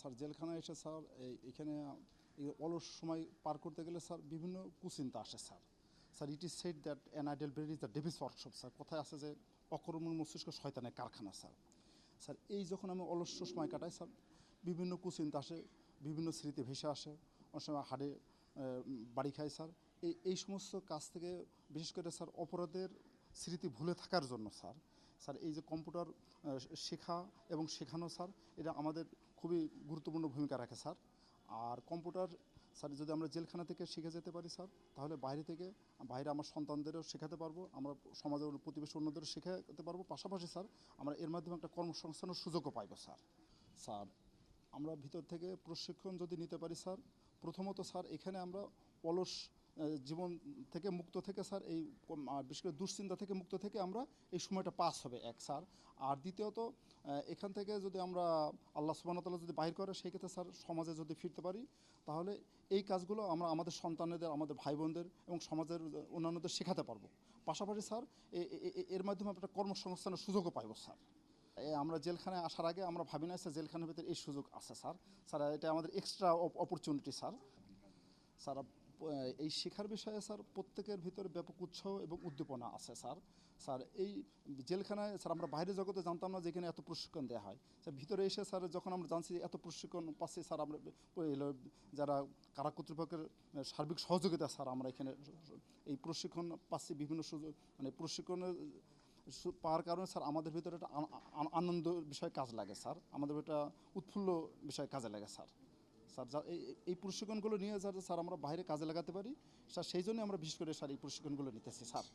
Sir জেলখানায় এসে sir এখানে অলস সময় পার করতে গেলে স্যার বিভিন্ন কুচিন্তা আসে sir. Sir it is set that an idle brain is the devil's workshop sir. কথায় আছে যে, অকর্মণ মস্তিষ্ক শয়তানের কারখানা, স্যার। স্যার, এই যখন আমি অলস্য সময় কাটাই, স্যার, বিভিন্ন কুচিন্তা আসে, বিভিন্ন স্মৃতি ভেসে আসে, অনেক সময় হাড়ে বাড়ি খায় স্যার। এই এই সমস্ত কাজ থেকে, বিশেষ করে স্যার, অপরাধের স্মৃতি ভুলে থাকার জন্য, স্যার। স্যার, এই যে কম্পিউটার শেখা এবং শেখানো, স্যার, এটা আমাদের খুবই গুরুত্বপূর্ণ ভূমিকা রাখে, স্যার। আর কম্পিউটার, স্যার, যদি আমরা জেলখানা থেকে শিখে যেতে পারি, স্যার, তাহলে বাইরে থেকে বাইরে আমার সন্তানদেরও শেখাতে পারব, আমরা সমাজের প্রতিবেশী অন্যদেরও শেখাতে পারব। পাশাপাশি, স্যার, আমরা এর মাধ্যমে একটা কর্মসংস্থানের সুযোগও পাইবো, স্যার। স্যার, আমরা ভিতর থেকে প্রশিক্ষণ যদি নিতে পারি, স্যার, প্রথমত, স্যার, এখানে আমরা অলস জীবন থেকে মুক্ত থেকে স্যার, এই বিশেষ করে দুশ্চিন্তা থেকে মুক্ত থেকে আমরা এই সময়টা পাস হবে এক, স্যার। আর দ্বিতীয়ত এখান থেকে যদি আমরা আল্লাহ সুবাহতাল্লাহ যদি বাহির করে, সেই ক্ষেত্রে স্যার, সমাজে যদি ফিরতে পারি, তাহলে এই কাজগুলো আমরা আমাদের সন্তানেদের, আমাদের ভাই বোনদের এবং সমাজের অন্যান্যদের শেখাতে পারব। পাশাপাশি স্যার এর মাধ্যমে আমরা একটা কর্মসংস্থানের সুযোগও পাইব, স্যার। আমরা জেলখানায় আসার আগে আমরা ভাবি না স্যার, জেলখানার ভিতরে এই সুযোগ আছে, স্যার। স্যার, এটা আমাদের এক্সট্রা অপরচুনিটি স্যার। স্যার এই শেখার বিষয়ে স্যার প্রত্যেকের ভিতরে ব্যাপক উৎসাহ এবং উদ্দীপনা আছে, স্যার। স্যার, এই জেলখানায়, স্যার, আমরা বাইরে জগতে জানতাম না যে এখানে এত প্রশিক্ষণ দেওয়া হয়। স্যার, ভিতরে এসে, স্যার, যখন আমরা জানছি এত প্রশিক্ষণ পাচ্ছি, স্যার, আমরা যারা কারা কর্তৃপক্ষের সার্বিক সহযোগিতা, স্যার, আমরা এখানে এই প্রশিক্ষণ পাচ্ছি বিভিন্ন সুযোগ মানে প্রশিক্ষণের পাওয়ার কারণে, স্যার, আমাদের ভিতরে একটা আনন্দ বিষয় কাজ লাগে, স্যার। আমাদের একটা উৎফুল্ল বিষয় কাজে লাগে, স্যার। স্যার এই প্রশিক্ষণগুলো নিয়ে যাতে স্যার আমরা বাইরে কাজে লাগাতে পারি, স্যার, সেই জন্য আমরা বিশেষ করে স্যার এই প্রশিক্ষণগুলো নিতেছি, স্যার।